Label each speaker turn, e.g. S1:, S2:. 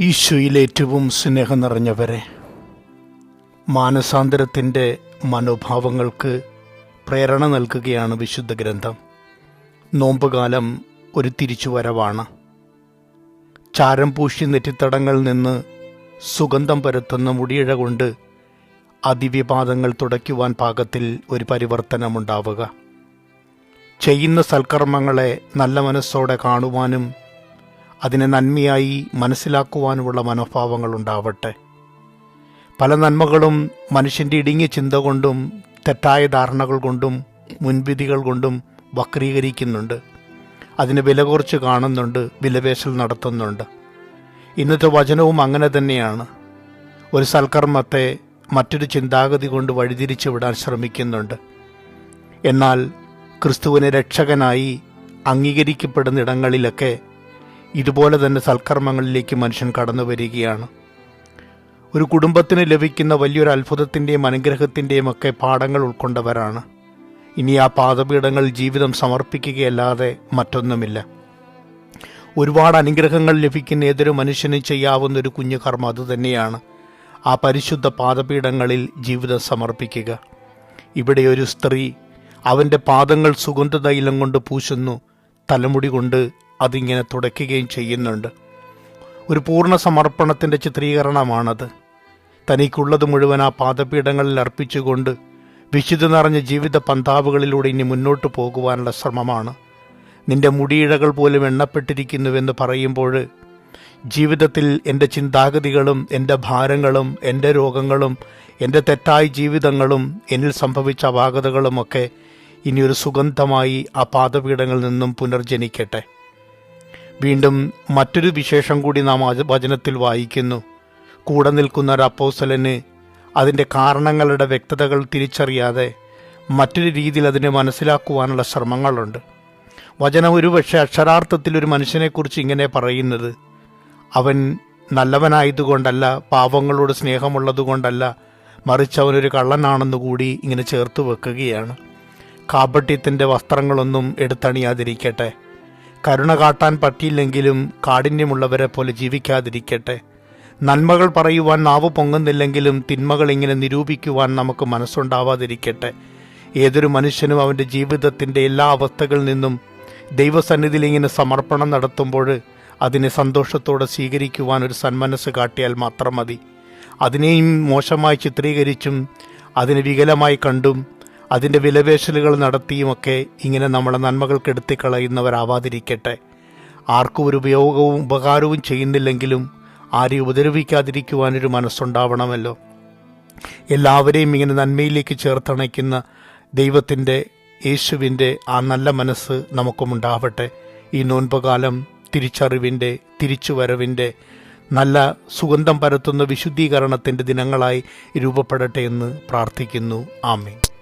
S1: ഈശോയിൽ ഏറ്റവും സ്നേഹം നിറഞ്ഞവരെ മാനസാന്തരത്തിന്റെ മനോഭാവങ്ങൾക്ക് പ്രേരണ നൽകുകയാണ് വിശുദ്ധ ഗ്രന്ഥം. നോമ്പുകാലം ഒരു തിരിച്ചുവരവാണ്. ചാരം പൂശി നെറ്റിത്തടങ്ങളിൽ നിന്ന് സുഗന്ധം പരത്തുന്ന മുടിയിഴ കൊണ്ട് അതിവ്യപാദങ്ങൾ തുടയ്ക്കുവാൻ പാകത്തിൽ ഒരു പരിവർത്തനമുണ്ടാവുക. ചെയ്യുന്ന സൽക്കർമ്മങ്ങളെ നല്ല മനസ്സോടെ കാണുവാനും അതിനെ നന്മയായി മനസ്സിലാക്കുവാനുമുള്ള മനോഭാവങ്ങൾ ഉണ്ടാവട്ടെ. പല നന്മകളും മനുഷ്യന്റെ ഇടുങ്ങിയ ചിന്ത കൊണ്ടും തെറ്റായ ധാരണകൾ കൊണ്ടും മുൻവിധികൾ കൊണ്ടും വക്രീകരിക്കുന്നുണ്ട്. അതിനെ വില കുറച്ച് കാണുന്നുണ്ട് വിലപേശൽ നടത്തുന്നുണ്ട്. ഇന്നത്തെ വചനവും അങ്ങനെ തന്നെയാണ്. ഒരു സൽക്കർമ്മത്തെ മറ്റൊരു ചിന്താഗതി കൊണ്ട് വഴിതിരിച്ചു വിടാൻ ശ്രമിക്കുന്നുണ്ട്. എന്നാൽ ക്രിസ്തുവിനെ രക്ഷകനായി അംഗീകരിക്കപ്പെടുന്ന ഇടങ്ങളിലൊക്കെ ഇതുപോലെ തന്നെ സൽക്കർമ്മങ്ങളിലേക്ക് മനുഷ്യൻ കടന്നു വരികയാണ്. ഒരു കുടുംബത്തിന് ലഭിക്കുന്ന വലിയൊരു അത്ഭുതത്തിന്റെയും അനുഗ്രഹത്തിന്റെയും ഒക്കെ പാഠങ്ങൾ ഉൾക്കൊണ്ടവരാണ്. ഇനി ആ പാദപീഠങ്ങൾ ജീവിതം സമർപ്പിക്കുകയല്ലാതെ മറ്റൊന്നുമില്ല. ഒരുപാട് അനുഗ്രഹങ്ങൾ ലഭിക്കുന്ന ഏതൊരു മനുഷ്യനും ചെയ്യാവുന്ന ഒരു കുഞ്ഞു കർമ്മം അതുതന്നെയാണ് ആ പരിശുദ്ധ പാദപീഠങ്ങളിൽ ജീവിതം സമർപ്പിക്കുക. ഇവിടെ ഒരു സ്ത്രീ അവന്റെ പാദങ്ങൾ സുഗന്ധതൈലം കൊണ്ട് പൂശുന്നു തലമുടി കൊണ്ട് അതിങ്ങനെ തുടയ്ക്കുകയും ചെയ്യുന്നുണ്ട്. ഒരു പൂർണ സമർപ്പണത്തിന്റെ ചിത്രീകരണമാണത്. തനിക്കുള്ളത് മുഴുവൻ ആ പാദപീഠങ്ങളിൽ അർപ്പിച്ചുകൊണ്ട് വിശുദ്ധ നിറഞ്ഞ ജീവിത പന്താവുകളിലൂടെ ഇനി മുന്നോട്ട് പോകുവാനുള്ള ശ്രമമാണ്. നിന്റെ മുടിയിഴകൾ പോലും എണ്ണപ്പെട്ടിരിക്കുന്നുവെന്ന് പറയുമ്പോൾ ജീവിതത്തിൽ എന്റെ ചിന്താഗതികളും എന്റെ ഭാരങ്ങളും എന്റെ രോഗങ്ങളും എന്റെ തെറ്റായ ജീവിതങ്ങളും എന്നിൽ സംഭവിച്ച അപാകതകളുമൊക്കെ ഇനിയൊരു സുഗന്ധമായി ആ പാദപീഠങ്ങളിൽ നിന്നും പുനർജനിക്കട്ടെ. വീണ്ടും മറ്റൊരു വിശേഷം കൂടി നാം വചനത്തിൽ വായിക്കുന്നു. കൂടെ നിൽക്കുന്ന ഒരു അപ്പോസലന് അതിന്റെ കാരണങ്ങളുടെ വ്യക്തതകൾ തിരിച്ചറിയാതെ മറ്റൊരു രീതിയിൽ അതിനെ മനസ്സിലാക്കുവാനുള്ള ശ്രമങ്ങളുണ്ട്. വചനം ഒരുപക്ഷെ അക്ഷരാർത്ഥത്തിൽ ഒരു മനുഷ്യനെക്കുറിച്ച് ഇങ്ങനെ പറയുന്നത് അവൻ നല്ലവനായതുകൊണ്ടല്ല പാവങ്ങളോട് സ്നേഹമുള്ളതുകൊണ്ടല്ല മറിച്ച് അവനൊരു കള്ളനാണെന്നുകൂടി ഇങ്ങനെ ചേർത്ത് വെക്കുകയാണ്. കാപട്യത്തിന്റെ വസ്ത്രങ്ങളൊന്നും എടുത്തണിയാതിരിക്കട്ടെ. കരുണ കാട്ടാൻ പറ്റിയില്ലെങ്കിലും കാഠിന്യമുള്ളവരെ പോലെ ജീവിക്കാതിരിക്കട്ടെ. നന്മകൾ പറയുവാൻ നാവ് പൊങ്ങുന്നില്ലെങ്കിലും തിന്മകൾ ഇങ്ങനെ നിരൂപിക്കുവാൻ നമുക്ക് മനസ്സുണ്ടാവാതിരിക്കട്ടെ. ഏതൊരു മനുഷ്യനും അവന്റെ ജീവിതത്തിന്റെ എല്ലാ അവസ്ഥകളിൽ നിന്നും ദൈവസന്നിധിയിൽ ഇങ്ങനെ സമർപ്പണം നടത്തുമ്പോൾ അതിനെ സന്തോഷത്തോടെ സ്വീകരിക്കുവാൻ ഒരു സന്മനസ് കാട്ടിയാൽ മാത്രം മതി. അതിനെയും മോശമായി ചിത്രീകരിച്ചും അതിനെ വികലമായി കണ്ടും അതിന്റെ വിലപേശലുകൾ നടത്തിയുമൊക്കെ ഇങ്ങനെ നമ്മളെ നന്മകൾക്ക് എടുത്തിക്കളയുന്നവരാവാതിരിക്കട്ടെ ആർക്കും ഒരു ഉപയോഗവും ഉപകാരവും ചെയ്യുന്നില്ലെങ്കിലും ആരെയും ഉപദ്രവിക്കാതിരിക്കുവാനൊരു മനസ്സുണ്ടാവണമല്ലോ. എല്ലാവരെയും ഇങ്ങനെ നന്മയിലേക്ക് ചേർത്തണയ്ക്കുന്ന ദൈവത്തിന്റെ യേശുവിന്റെ ആ നല്ല മനസ്സ് നമുക്കുമുണ്ടാവട്ടെ. ഈ നോൻപകാലം തിരിച്ചറിവിന്റെ തിരിച്ചുവരവിന്റെ നല്ല സുഗന്ധം പരത്തുന്ന വിശുദ്ധീകരണത്തിന്റെ ദിനങ്ങളായി രൂപപ്പെടട്ടെ എന്ന് പ്രാർത്ഥിക്കുന്നു. ആമേൻ.